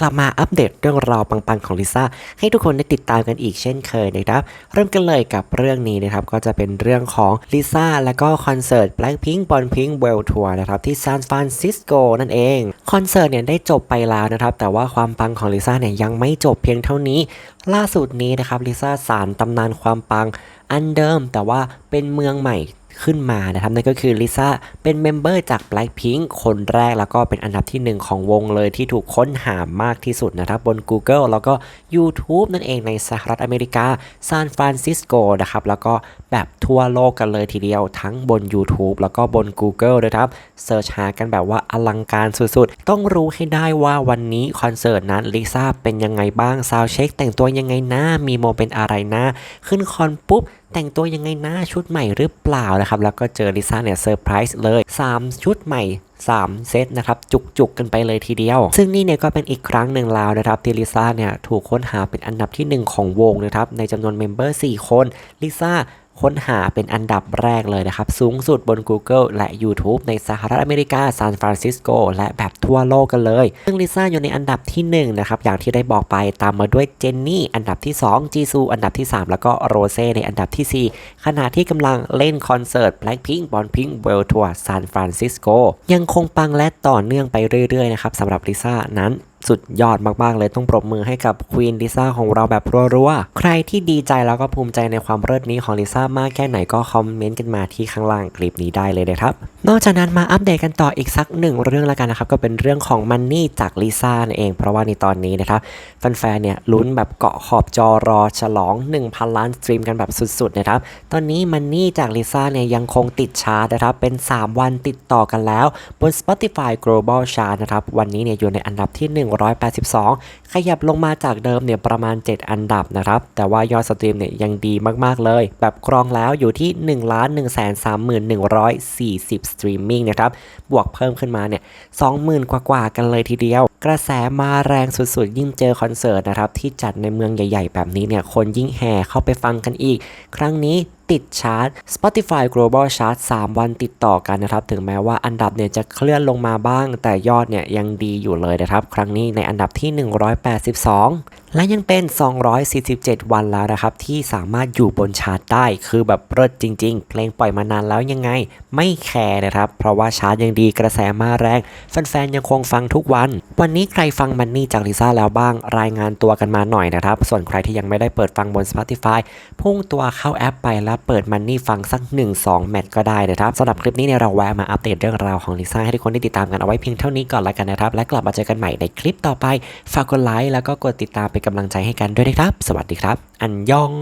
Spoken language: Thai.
กลับมาอัปเดตเรื่องราวปังๆของลิซ่าให้ทุกคนได้ติดตามกันอีกเช่นเคยนะครับเริ่มกันเลยกับเรื่องนี้นะครับก็จะเป็นเรื่องของลิซ่าและก็คอนเสิร์ต Blackpink b o n Pink World Tour นะครับที่ซานฟรานซิสโกนั่นเองคอนเสิร์ตเนี่ยได้จบไปแล้วนะครับแต่ว่าความปังของลิซ่าเนี่ยยังไม่จบเพียงเท่านี้ ล่าสุดนี้นะครับลิซ่าสารตำนานความปังอันเดิมแต่ว่าเป็นเมืองใหม่ ขึ้นมานะครับนั่นก็คือลิซ่าเป็นเมมเบอร์จาก Blackpink คนแรกแล้วก็เป็นอันดับที่ 1 ของวงเลยที่ถูกค้นหามากที่สุดนะครับบน Google แล้วก็ YouTube นั่นเองในสหรัฐอเมริกาซานฟรานซิสโกนะครับแล้วก็แบบทั่วโลกกันเลยทีเดียวทั้งบน YouTube แล้วก็บน Google นะครับเสิร์ชหากันแบบว่าอลังการสุดๆ ต้องรู้ให้ได้ว่าวันนี้คอนเสิร์ตนั้นลิซ่าเป็นยังไงบ้างซาวเช็คแต่งตัวยังไงนะมีโมเป็นอะไรนะ ขึ้นคอนปุ๊บ แต่งตัวยังไงนะชุดใหม่หรือเปล่านะครับ แล้วก็เจอลิซ่าเนี่ยเซอร์ไพรส์เลย 3 ชุดใหม่ 3 เซตนะครับ จุกๆ กันไปเลยทีเดียว ซึ่งนี่เนี่ยก็เป็นอีกครั้งหนึ่งแล้วนะครับ ที่ลิซ่าเนี่ยถูกค้นหาเป็นอันดับที่ 1 ของวงนะครับ ในจำนวนเมมเบอร์ 4 คนลิซ่า ค้นหาเป็นอันดับแรกเลยนะครับ สูงสุดบน Google และ YouTube ในสหรัฐอเมริกาซานฟรานซิสโกและแบบทั่วโลกกันเลย ซึ่งลิซ่าอยู่ในอันดับที่1นะครับ อย่างที่ได้บอกไปตามมาด้วยเจนนี่อันดับที่ 2 จีซูอันดับที่ 3 แล้วก็โรเซ่ในอันดับทีสี่4 ขณะที่กำลังเล่นคอนเสิร์ต Blackpink b o n Pink World Tour ซานฟรานซิสโกยังคงปังและต่อเนื่องไปเรื่อยๆนะครับสำหรับลิซ่านั้น สุดยอดมากๆ เลยต้องปรบมือให้กับควีนลิซ่าของเราแบบรัวๆ ใครที่ดีใจแล้วก็ภูมิใจในความเลิศนี้ของลิซ่ามากแค่ไหนก็คอมเมนต์กันมาที่ข้างล่างคลิปนี้ได้เลยนะครับ นอกจากนั้นมาอัปเดตกันต่ออีกสักหนึ่งเรื่องแล้วกันนะครับ ก็เป็นเรื่องของมันนี่จากลิซ่านั่นเอง เพราะว่าในตอนนี้นะครับแฟนๆเนี่ยลุ้นแบบเกาะขอบจอรอฉลอง 1,000 ล้านสตรีมกันแบบสุดๆนะครับตอนนี้มันนี่จากลิซ่าเนี่ยยังคงติดชาร์ตนะครับเป็น 3 วันติดต่อกันแล้วบน Spotify Global Chart นะครับวันนี้เนี่ยอยู่ในอันดับที่182 ขยับลงมาจากเดิมเนี่ยประมาณ 7 อันดับนะครับ แต่ว่ายอดสตรีมเนี่ยยังดีมากๆเลย แบบครองแล้วอยู่ที่ 1 1 3 1 140 สตรีมมิ่งนะครับ บวกเพิ่มขึ้นมาเนี่ย20,000 กว่าๆกันเลยทีเดียว กระแสมาแรงสุดๆ ยิ่งเจอคอนเสิร์ตนะครับ ที่จัดในเมืองใหญ่ ๆ แบบนี้เนี่ยคนยิ่งแห่เข้าไปฟังกันอีก ครั้งนี้ ติดชาร์ต Spotify Global Chart 3 วันติดต่อกันนะครับ ถึงแม้ว่าอันดับเนี่ยจะเคลื่อนลงมาบ้าง แต่ยอดเนี่ยยังดีอยู่เลยนะครับ ครั้งนี้ในอันดับที่ 182 และยังเป็น 247 วันแล้วนะครับ ที่สามารถอยู่บนชาร์ตได้ คือแบบเลิศจริง ๆ เพลงปล่อยมานานแล้วยังไง ไม่แคร์นะครับ เพราะว่าชาร์ตยังดีกระแสมาแรงแฟนๆยังคงฟังทุกวัน วันนี้ใครฟังมันนี่จากลิซ่าแล้วบ้างรายงานตัวกันมาหน่อยนะครับ ส่วนใครที่ยังไม่ได้เปิดฟังบน Spotify พุ่งตัวเข้าแอปไปแล้วเปิดมันนี่ฟังสัก 1-2 แมตช์ก็ได้นะครับสำหรับคลิปนี้เนี่ยเราแวะมาอัปเดตเรื่องราวของลิซ่าให้ทุกคนได้ติดตามกันเอาไว้เพียงเท่านี้ก่อนละกันนะครับ และกลับมาเจอกันใหม่ในคลิปต่อไป ฝากกดไลค์แล้วก็กดติดตามเป็นกำลังใจให้กันด้วยนะครับ สวัสดีครับ อันยอง